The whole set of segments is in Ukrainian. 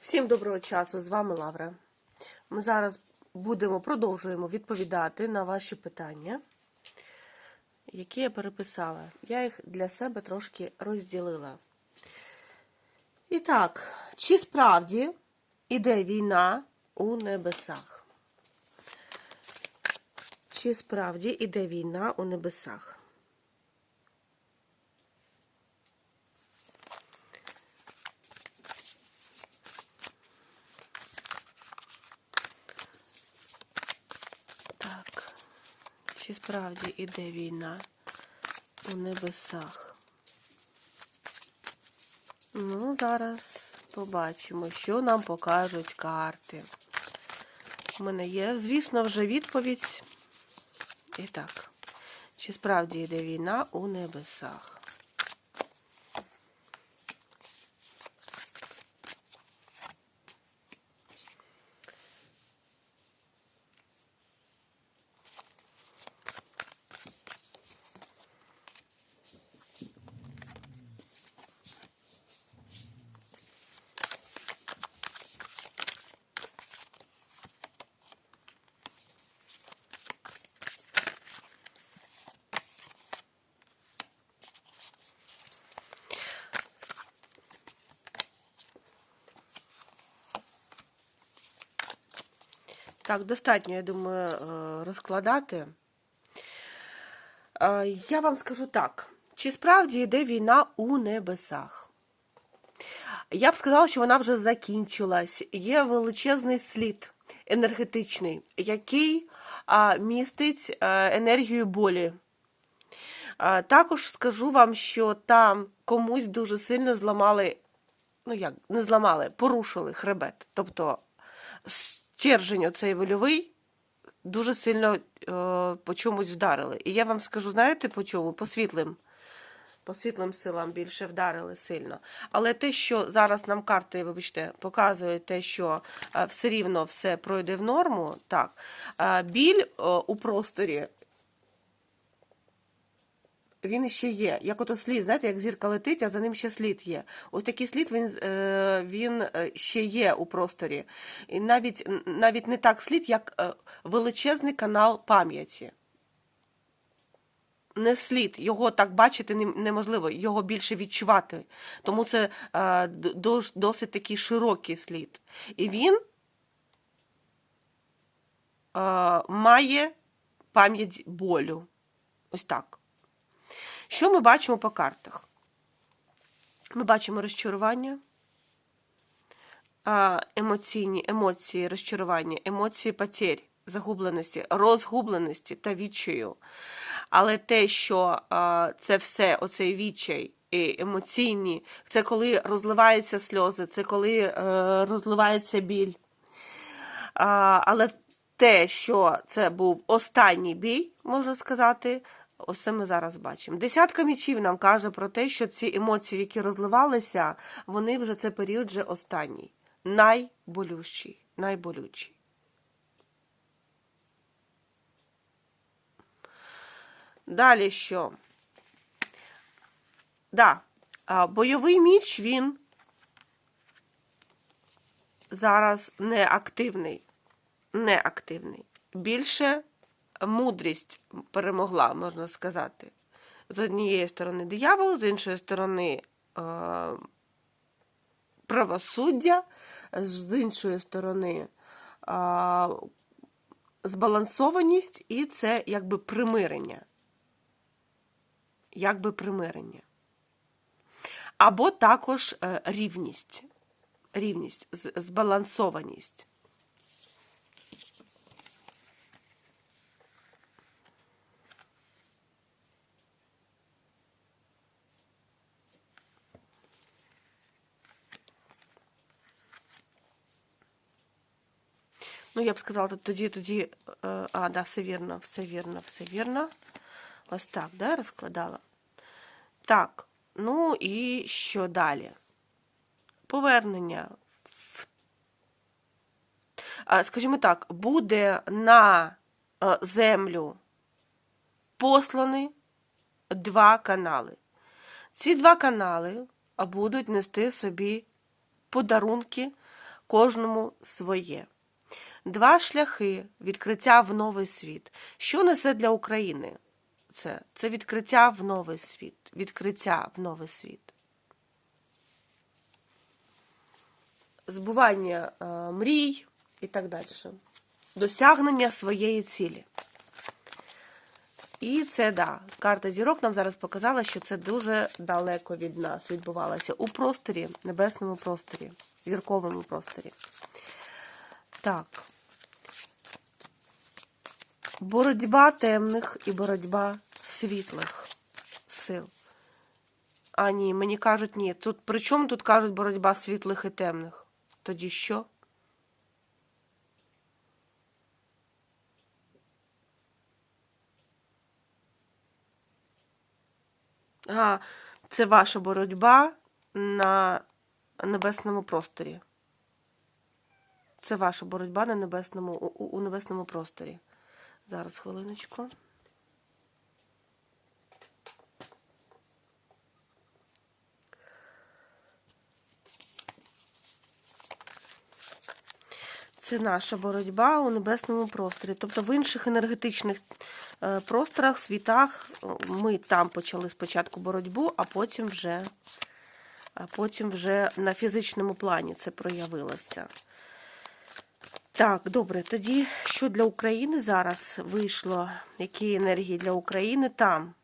Всім доброго часу, з вами Лавра. Ми зараз будемо продовжуємо відповідати на ваші питання, які я переписала. Я їх для себе трошки розділила. І так, чи справді іде війна у небесах? Чи справді іде війна у небесах? Так, чи справді іде війна у небесах? Ну, зараз побачимо, що нам покажуть карти. У мене є, звісно, вже відповідь. І так, чи справді йде війна у небесах? Так, достатньо, я думаю, е, розкладати. Е, Я вам скажу так: чи справді йде війна у небесах? Я б сказала, що вона вже закінчилась. Є величезний слід енергетичний, який містить а, енергію болі. Також скажу вам, що там комусь дуже сильно зламали, ну як, не зламали, порушили хребет. Тобто стержень оцей вольовий дуже сильно е, по чомусь вдарили. І я вам скажу, знаєте по чому? По світлим. По світлим силам більше вдарили сильно. Але те, що зараз нам карти, вибачте, показують те, що е, все рівно все пройде в норму, так. Е, біль е, у просторі. Він ще є. Як ото слід, знаєте, як зірка летить, а за ним ще слід є. Ось такий слід він, е, він е, ще є у просторі. І навіть, навіть не так слід, як е, величезний канал пам'яті. Не слід, його так бачити неможливо, його більше відчувати. Тому це дос- досить такий широкий слід. І він має пам'ять болю. Ось так. Що ми бачимо по картах? Ми бачимо розчарування, емоційні емоції розчарування, емоції потерь, загубленості, розгубленості та відчаю. Але те, що це все, оцей відчай і емоційні, це коли розливаються сльози, це коли е, розливається біль. Але те, що це був останній бій, можна сказати, ось це ми зараз бачимо. Десятка мічів нам каже про те, що ці емоції, які розливалися, вони вже це період вже останній, найболючий, найболючий. Далі що? Да, бойовий міч він зараз не активний. Не активний. Більше мудрість перемогла, можна сказати. З однієї сторони диявол, з іншої сторони е, правосуддя, з іншої сторони е, збалансованість, і це якби примирення. Якби примирення. Або також е, рівність. Рівність, збалансованість. Ну, я б сказала, то тоді, тоді, е, а, да, все вірно, все вірно, все вірно. Ось так, да, розкладала. Так, ну і що далі? Повернення. в- Скажімо так, буде на е, землю послані два канали. Ці два канали будуть нести собі подарунки кожному своє. Два шляхи відкриття в новий світ. Що несе для України? Це, це відкриття в новий світ. Відкриття в новий світ. Збування е, мрій і так далі. Досягнення своєї цілі. І це да, карта зірок нам зараз показала, що це дуже далеко від нас відбувалося у просторі, небесному просторі, зірковому просторі. Так. Боротьба темних і боротьба світлих сил. А ні, мені кажуть, ні. Тут при чому тут кажуть боротьба світлих і темних? Тоді що? А, це ваша боротьба на небесному просторі. Це ваша боротьба на небесному, у, у- небесному просторі. Зараз хвилиночку. Це наша боротьба у небесному просторі. Тобто в інших енергетичних е, просторах, світах ми там почали спочатку боротьбу, а потім вже, а потім вже на фізичному плані це проявилося. Так, добре, тоді що для України зараз вийшло? Які енергії для України там?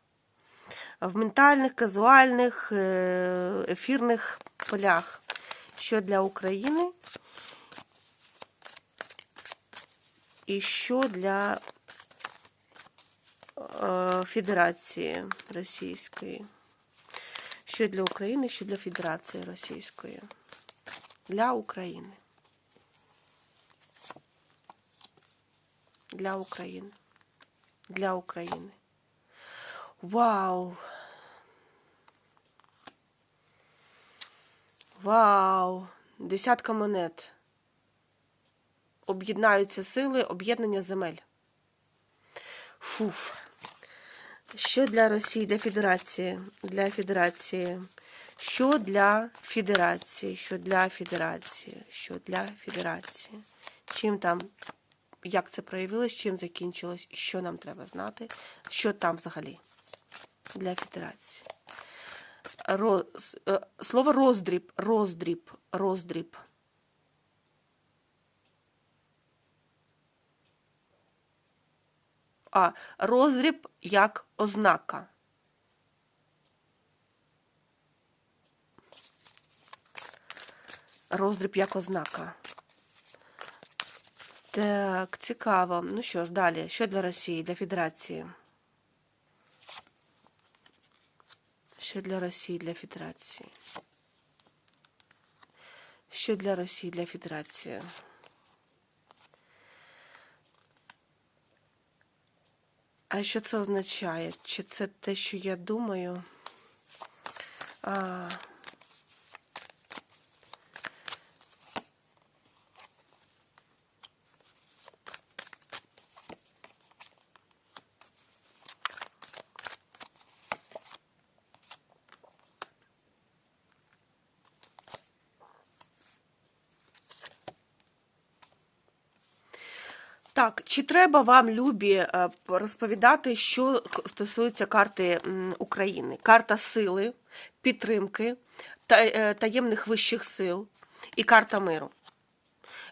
В ментальних, казуальних, е, ефірних полях. Що для України? І що для е, Федерації Російської? Що для України, що для Федерації Російської? Для України. Для України. Для України. Вау! Вау! Десятка монет. Об'єднаються сили, об'єднання земель. Фуф. Що для Росії, для Федерації? Для Федерації. Що для Федерації? Що для Федерації? Що для Федерації? Чим там, як це проявилось, чим закінчилось, що нам треба знати, що там взагалі для Федерації? Роз, е, слово роздріб, роздріб, роздріб. А роздріб як ознака. Роздріб як ознака. Так, цікаво. Ну що ж, далі. Що для Росії, для Федерації? Що для Росії, для Федерації? Що для Росії, для Федерації? А що це означає? Чи це те, що я думаю? А... Так, чи треба вам, Любі, е, розповідати, що стосується карти України? Карта сили, підтримки, е, таємних вищих сил і карта миру.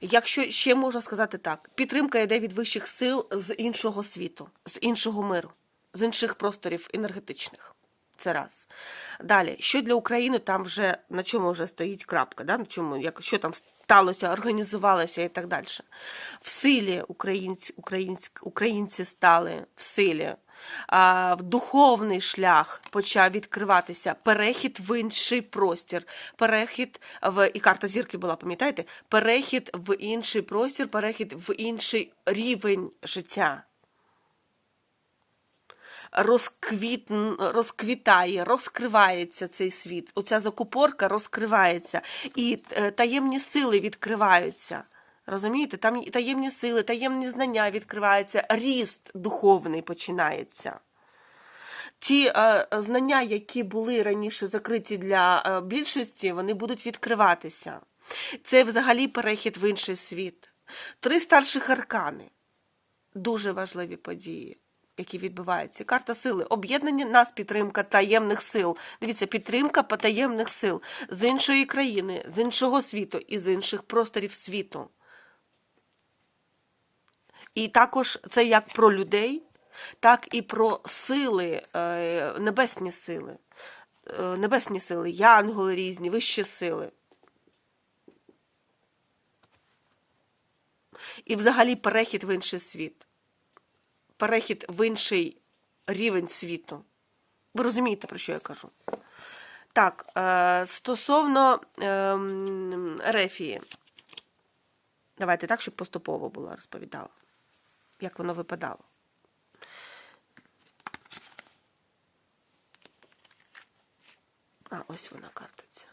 Якщо ще можна сказати так, підтримка йде від вищих сил з іншого світу, з іншого миру, з інших просторів енергетичних. Це раз. Далі, що для України там вже на чому вже стоїть крапка, да? на чому, як, що там сталося, організувалося і так далі. В силі українці, українці, українці стали в силі, а, в духовний шлях почав відкриватися, перехід в інший простір, перехід в і карта зірки була, пам'ятаєте? Перехід в інший простір, перехід в інший рівень життя розквіт, розквітає, розкривається цей світ. Оця закупорка розкривається, і е, таємні сили відкриваються. Розумієте? Там таємні сили, таємні знання відкриваються, ріст духовний починається. Ті е, знання, які були раніше закриті для е, більшості, вони будуть відкриватися. Це взагалі перехід в інший світ. Три старших аркани дуже важливі події, які відбуваються. Карта сили, об'єднання нас, підтримка таємних сил. Дивіться, підтримка потаємних сил з іншої країни, з іншого світу і з інших просторів світу. І також це як про людей, так і про сили, е, небесні сили, Е, небесні сили, янголи різні, вищі сили. І взагалі перехід в інший світ, перехід в інший рівень світу. Ви розумієте, про що я кажу? Так, е, стосовно е, Рефії. Давайте так, щоб поступово було розповідала, як воно випадало. А, ось вона картиця.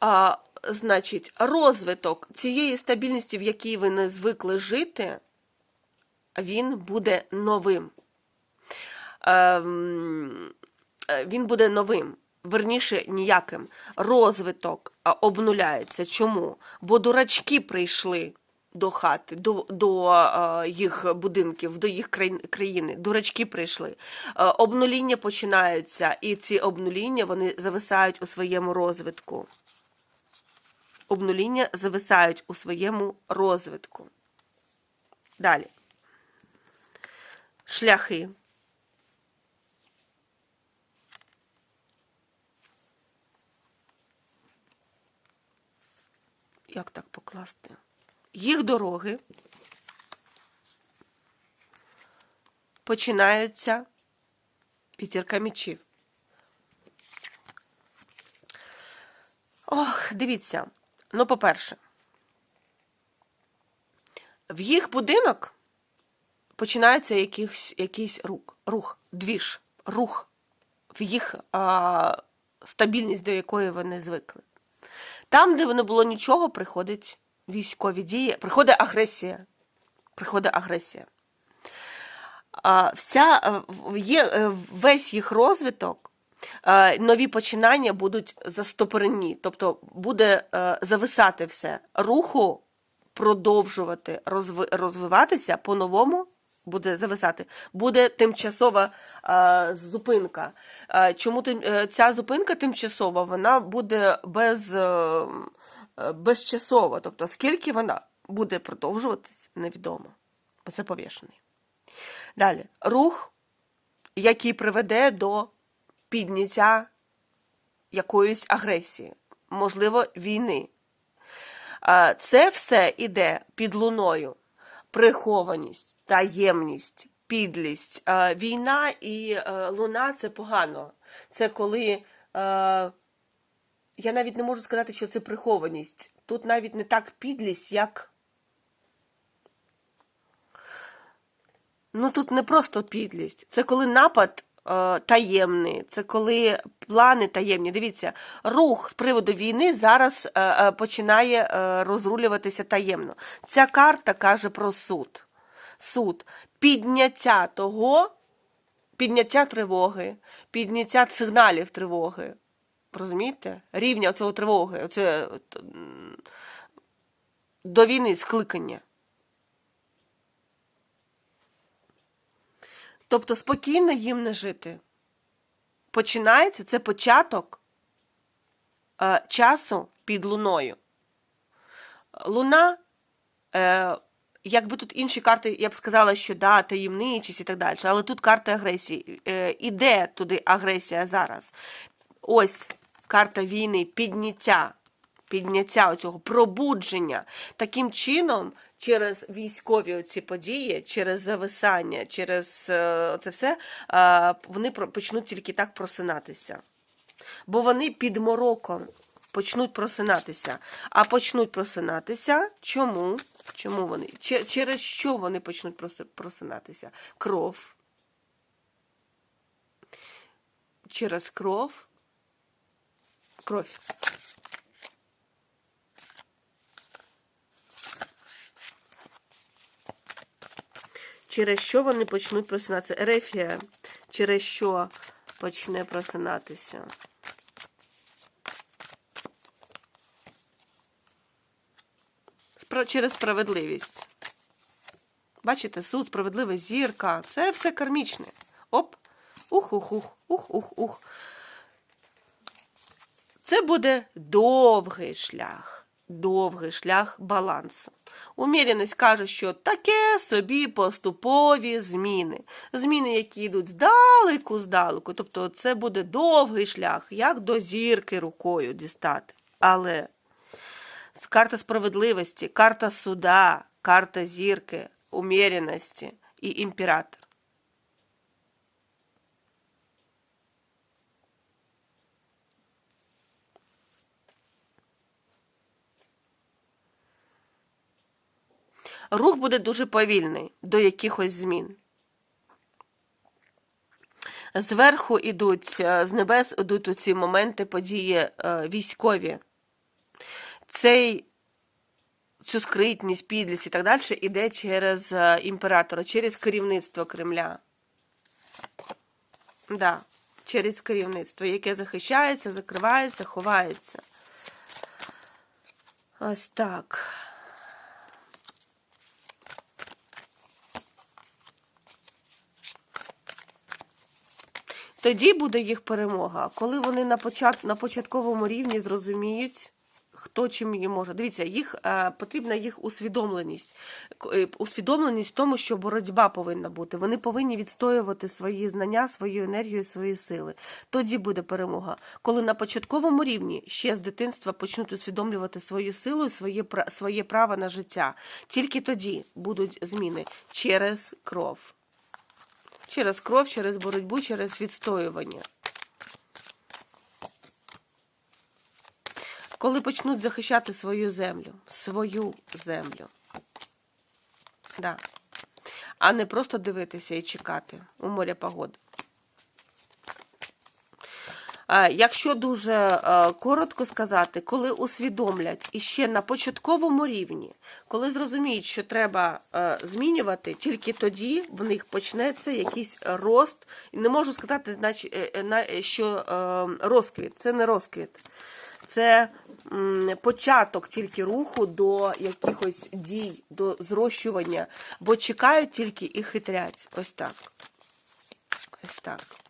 А, значить, розвиток цієї стабільності, в якій ви не звикли жити, він буде новим. Ем, Він буде новим, верніше ніяким. Розвиток обнуляється. Чому? Бо дурачки прийшли до хати, до, до е, їх будинків, до їх країни. Дурачки прийшли. Е, обнуління починаються, і ці обнуління вони зависають у своєму розвитку. Обнуління зависають у своєму розвитку. Далі. Шляхи. Як так покласти? Їх дороги починаються п'ятірка мечів. Ох, дивіться. Ну, по-перше, в їх будинок починається якийсь, якийсь рух, рух, двіж, рух в їх а, стабільність, до якої вони звикли. Там, де не було нічого, приходять військові дії, приходить агресія. Приходить агресія. А, вся, є, е, весь їх розвиток, нові починання будуть застопорені, тобто буде е, зависати все. Руху продовжувати розвиватися по-новому буде зависати. Буде тимчасова е, зупинка. Е, чому тим, е, ця зупинка тимчасова? Вона буде без, е, е, безчасова. Тобто, скільки вона буде продовжуватись, невідомо. Бо це повішений. Далі. Рух, який приведе до підняття якоїсь агресії, можливо, війни. Це все іде під луною. Прихованість, таємність, підлість. Війна і е, луна це погано. Це коли. е, Я навіть не можу сказати, що це прихованість. Тут навіть не так підлість, як. Ну тут не просто підлість. Це коли напад таємний, це коли плани таємні. Дивіться, рух з приводу війни зараз е, е, починає е, розрулюватися таємно. Ця карта каже про суд. Суд. Підняття того, підняття тривоги, підняття сигналів тривоги. Розумієте? Рівня цього тривоги, оце, до війни скликання. Тобто спокійно їм не жити. Починається це початок е, часу під луною. Луна, е, якби тут інші карти, я б сказала, що да, таємничість і так далі, але тут карта агресії. Е, іде туди агресія зараз. Ось карта війни, підняття. Підняття оцього пробудження таким чином, через військові оці події, через зависання, через е, це все, е, вони почнуть тільки так просинатися. Бо вони під мороком почнуть просинатися. А почнуть просинатися чому? Чому вони? Че- Через що вони почнуть просинатися? Кров. Через кров. Кров. Через що вони почнуть просинатися. Ерефія, через що почне просинатися. Через справедливість. Бачите, суд, справедлива зірка. Це все кармічне. Оп. Ух-ух-ух, ух-ух-ух. Це буде довгий шлях, довгий шлях балансу. Уміряність каже, що таке собі поступові зміни. Зміни, які йдуть здалеку, здалеку. Тобто це буде довгий шлях, як до зірки рукою дістати. Але карта справедливості, карта суда, карта зірки, уміряності і імператор. Рух буде дуже повільний до якихось змін. Зверху ідуть, е, з небес ідуть у ці моменти події е, військові. Цей, цю скритність, підлість і так далі іде через е, імператора, через керівництво Кремля. Да, через керівництво, яке захищається, закривається, ховається. Ось так. Тоді буде їх перемога, коли вони на почат... на початковому рівні зрозуміють, хто чим їм може. Дивіться, їх е, потрібна їх усвідомленість. Е, Усвідомленість в тому, що боротьба повинна бути. Вони повинні відстоювати свої знання, свою енергію, свої сили. Тоді буде перемога. Коли на початковому рівні ще з дитинства почнуть усвідомлювати свою силу і своє, своє право на життя. Тільки тоді будуть зміни через кров. Через кров, через боротьбу, через відстоювання. Коли почнуть захищати свою землю, свою землю. Да. А не просто дивитися і чекати у моря погоди. Е, Якщо дуже е, коротко сказати, коли усвідомлять і ще на початковому рівні, коли зрозуміють, що треба е, змінювати, тільки тоді в них почнеться якийсь рост. Не можу сказати, що розквіт. Це не розквіт. Це початок тільки руху до якихось дій, до зрощування, бо чекають тільки і хитрять. Ось так. Ось так.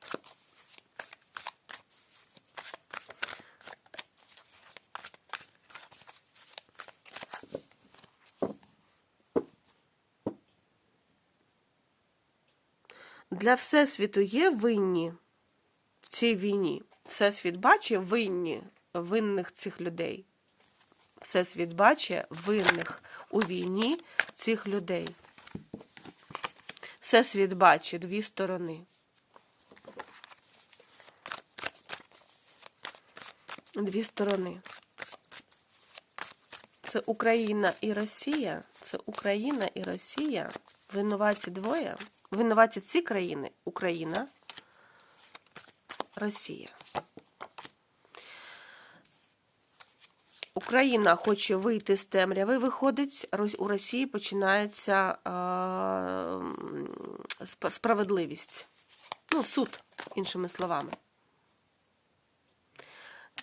Для Всесвіту є винні в цій війні. Всесвіт бачить винні винних цих людей. Всесвіт бачить винних у війні цих людей. Всесвіт бачить дві сторони. Дві сторони. Це Україна і Росія. Це Україна і Росія. Винуваті двоє. Винуваті ці країни. Україна, Росія. Україна хоче вийти з темряви, виходить, у Росії починається е, справедливість. Ну, суд, іншими словами.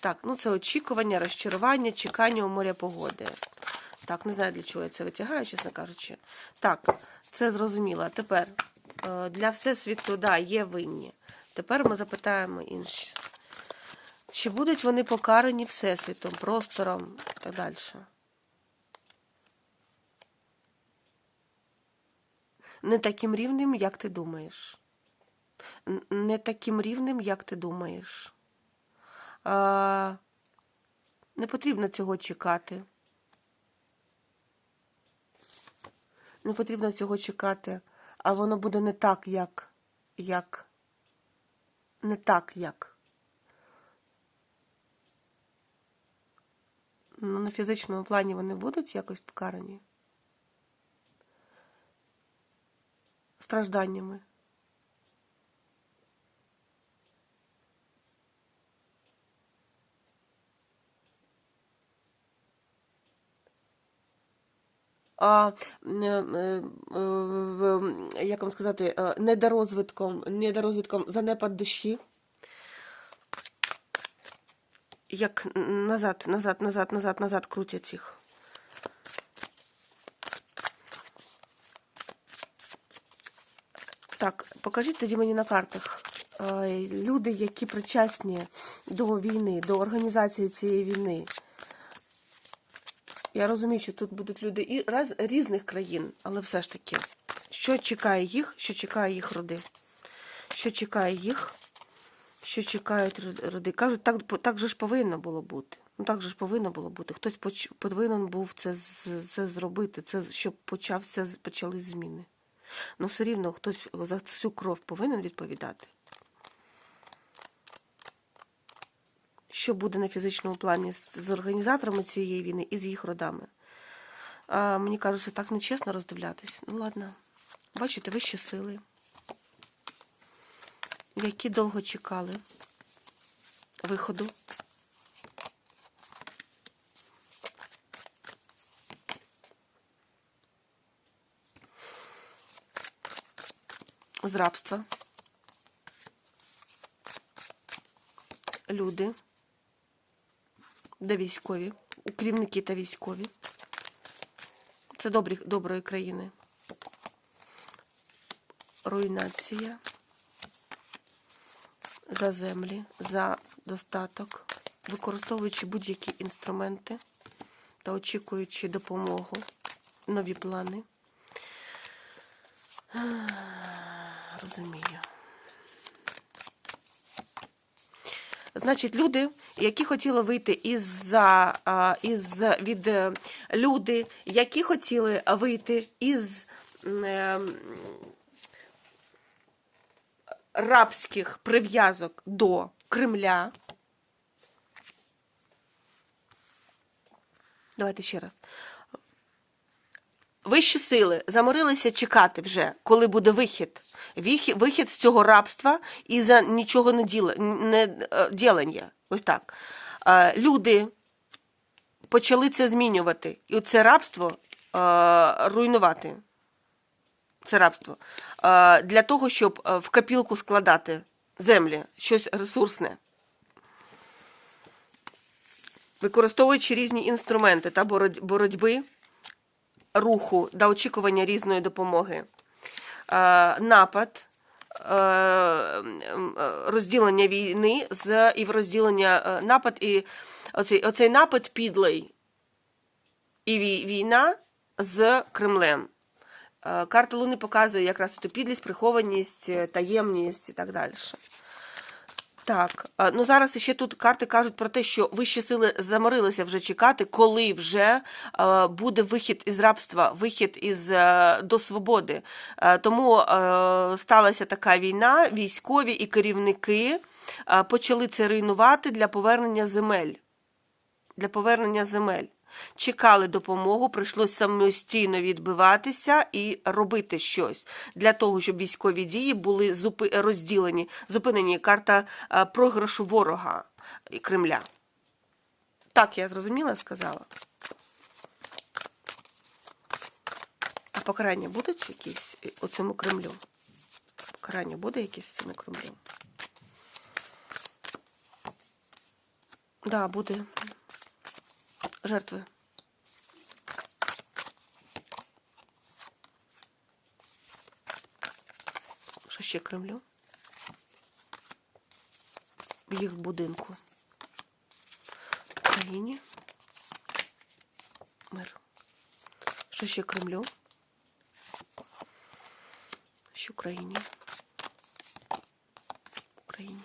Так, ну це очікування, розчарування, чекання у моря погоди. Так, не знаю, для чого я це витягаю, чесно кажучи. Так, це зрозуміло. Тепер для Всесвіту, да, є винні. Тепер ми запитаємо інші. Чи будуть вони покарані Всесвітом, простором і так далі? Не таким рівнем, як ти думаєш. Не таким рівнем, як ти думаєш. А, не потрібно цього чекати. Не потрібно цього чекати, а воно буде не так, як. як. Не так, як. Ну, на фізичному плані вони будуть якось покарані. Стражданнями. Е, е, е, як вам сказати, недорозвитком, недорозвитком занепад душі. Як назад, назад, назад, назад, назад крутять їх. Так, покажіть тоді мені на картах. Люди, які причасні до війни, до організації цієї війни. Я розумію, що тут будуть люди і раз, різних країн, але все ж таки, що чекає їх, що чекає їх роди? Що чекає їх? Що чекають роди? Кажуть, так, так же ж повинно було бути. Ну так же ж повинно було бути. Хтось поч- повинен був це, це зробити, це щоб почався, почались зміни. Ну все рівно хтось за цю кров повинен відповідати. Що буде на фізичному плані з, організаторами цієї війни і з їх родами? А, мені кажуть, що так нечесно роздивлятись. Ну ладно. Бачите, вищі сили, які довго чекали виходу. З рабства. Люди, де військові, керівники та військові. Це добрі, доброї країни. Руйнація за землі, за достаток, використовуючи будь-які інструменти та очікуючи допомогу, нові плани. Розумію. Значить, люди, які хотіли вийти із із від е, люди, які хотіли вийти із е, рабських прив'язок до Кремля. Давайте ще раз. Вищі сили заморилися чекати вже, коли буде вихід. Вихід, з цього рабства і за нічого не, е, ділення. Ось так. Е, Люди почали це змінювати. І це рабство е, руйнувати. Це рабство. Для того, щоб в копілку складати землі, щось ресурсне. Використовуючи різні інструменти та бороть- боротьби руху та очікування різної допомоги. Е, Напад, е, розділення війни з і розділення е, напад і оцей, оцей напад підлий і війна з Кремлем. Карта Луни показує якраз підлість, прихованість, таємність і так далі. Так, ну зараз ще тут карти кажуть про те, що вищі сили заморилися вже чекати, коли вже буде вихід із рабства, вихід із е, до свободи. Е, тому е, сталася така війна. Військові і керівники почали це руйнувати для повернення земель. Для повернення земель. Чекали допомогу, прийшлося самостійно відбиватися і робити щось для того, щоб військові дії були розділені, зупинені. Карта е, програшу ворога Кремля. Так, я зрозуміла, сказала. А покарання будуть якісь е, у цьому Кремлю? Покарання буде якесь в цьому Кремлю? Да, буде. Жертви. Що ще Кремлю? В їх будинку. Україні. Мир. Що ще Кремлю? Що Україні? Україні.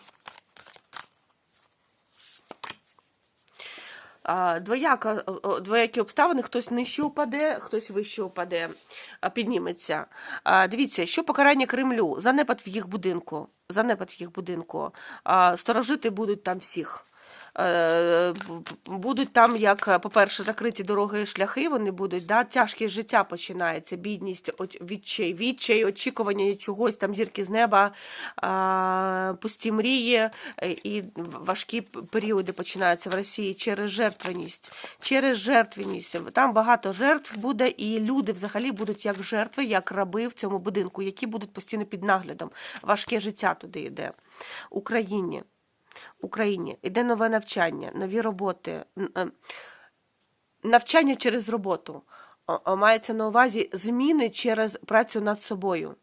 Двояка, двоякі обставини, хтось нижче упаде, хтось вище упаде, підніметься. Дивіться, що покарання Кремлю, занепад в їх будинку, занепад в їх будинку. Сторожити будуть там всіх. Е, Будуть там, як, по-перше, закриті дороги і шляхи, вони будуть, да, тяжке життя починається, бідність, відчай, відчай, очікування чогось, там зірки з неба, пусті мрії е, і важкі періоди починаються в Росії через жертвеність. Через жертвеність. Там багато жертв буде, і люди взагалі будуть як жертви, як раби в цьому будинку, які будуть постійно під наглядом. Важке життя туди йде. Україні. Україні. Іде нове навчання, нові роботи. е, Навчання через роботу. Мається на увазі зміни через працю над собою.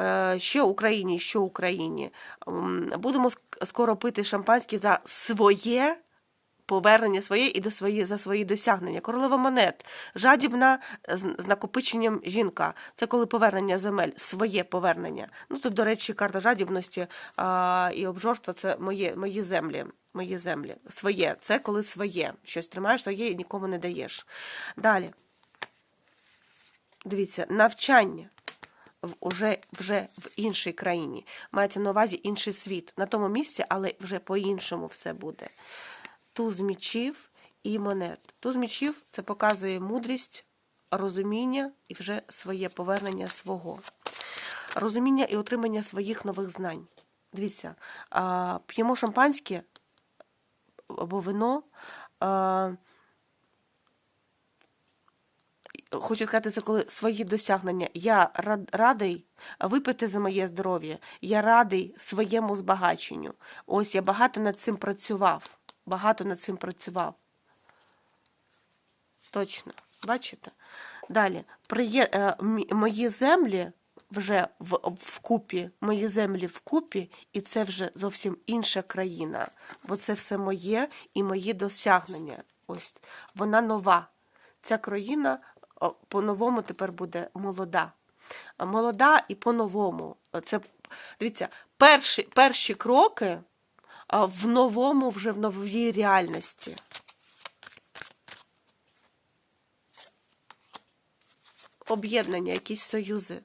Е, Що Україні, що Україні. Будемо скоро пити шампанське за своє повернення своє і до свої, за свої досягнення. Королева монет, жадібна з, накопиченням жінка. Це коли повернення земель, своє повернення. Ну тут, до речі, карта жадібності а, і обжорства це моє, мої землі. Мої землі. Своє. Це коли своє. Щось тримаєш своє і нікому не даєш. Далі. Дивіться, навчання в уже вже в іншій країні. Мається на увазі інший світ. На тому місці, але вже по-іншому все буде. Туз мічів і монет. Туз мічів це показує мудрість, розуміння і вже своє повернення свого. Розуміння і отримання своїх нових знань. Дивіться, п'ємо шампанське або вино. Хочу сказати, це коли свої досягнення. Я радий випити за моє здоров'я. Я радий своєму збагаченню. Ось я багато над цим працював. Багато над цим працював. Точно. Бачите? Далі. Приє... е, Мої землі вже в, вкупі, мої землі вкупі, і це вже зовсім інша країна. Бо це все моє і мої досягнення. Ось вона нова. Ця країна по-новому тепер буде молода. Молода і по-новому. Це дивіться, перші, перші кроки в новому, вже в новій реальності. Об'єднання, якісь союзи.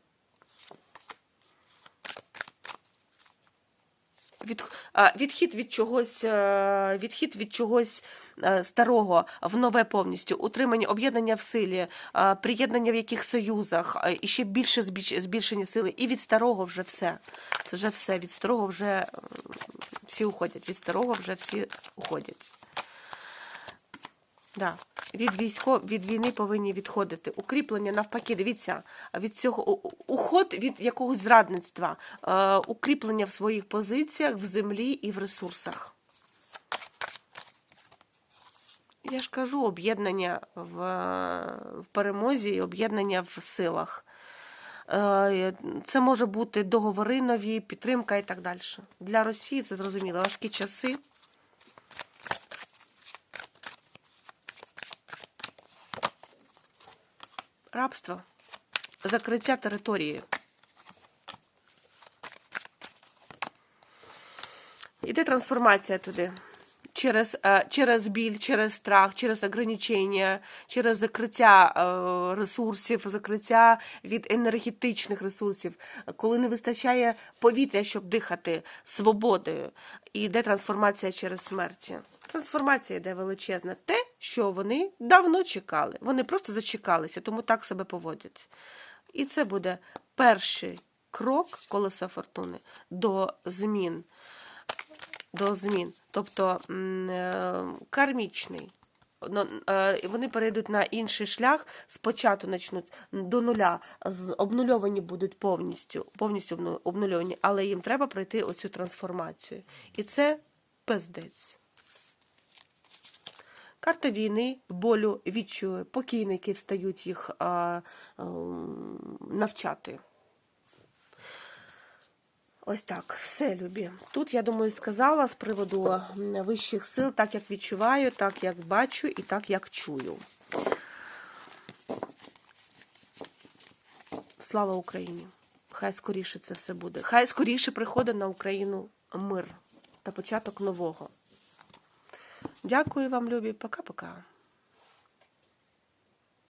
Від, а, відхід від чогось, е, відхід від чогось е, старого в нове повністю, утримання, об'єднання в силі, е, приєднання в яких союзах, е, і ще більше збільш- збільшення сили. І від старого вже все. Це вже все. Від старого вже е, всі уходять. Від старого вже всі уходять. Да. Від військо від війни повинні відходити. Укріплення навпаки, дивіться, від цього уход від якогось зрадництва, е, укріплення в своїх позиціях в землі і в ресурсах. Я ж кажу, об'єднання в, в перемозі і об'єднання в силах. Е, Це може бути договори нові, підтримка і так далі. Для Росії це зрозуміло. Важкі часи. Рабство, закриття території. Іде трансформація туди. Через, е, через біль, через страх, через ограничення, через закриття е, ресурсів, закриття від енергетичних ресурсів, коли не вистачає повітря, щоб дихати свободою. І йде трансформація через смерті. Трансформація йде величезна. Те, що вони давно чекали. Вони просто зачекалися, тому так себе поводять. І це буде перший крок колеса фортуни до змін. До змін. Тобто е, кармічний. Ну, е, Вони перейдуть на інший шлях, спочатку почнуть до нуля, обнульовані будуть повністю, повністю обнульовані, але їм треба пройти оцю трансформацію. І це пиздець. Карта війни, болю, відчую, покійники встають їх а, ем, навчати. Ось так, все, любі. Тут, я думаю, сказала з приводу вищих сил, так як відчуваю, так як бачу і так як чую. Слава Україні! Хай скоріше це все буде. Хай скоріше приходить на Україну мир та початок нового. Дякую вам, любі. Пока-пока.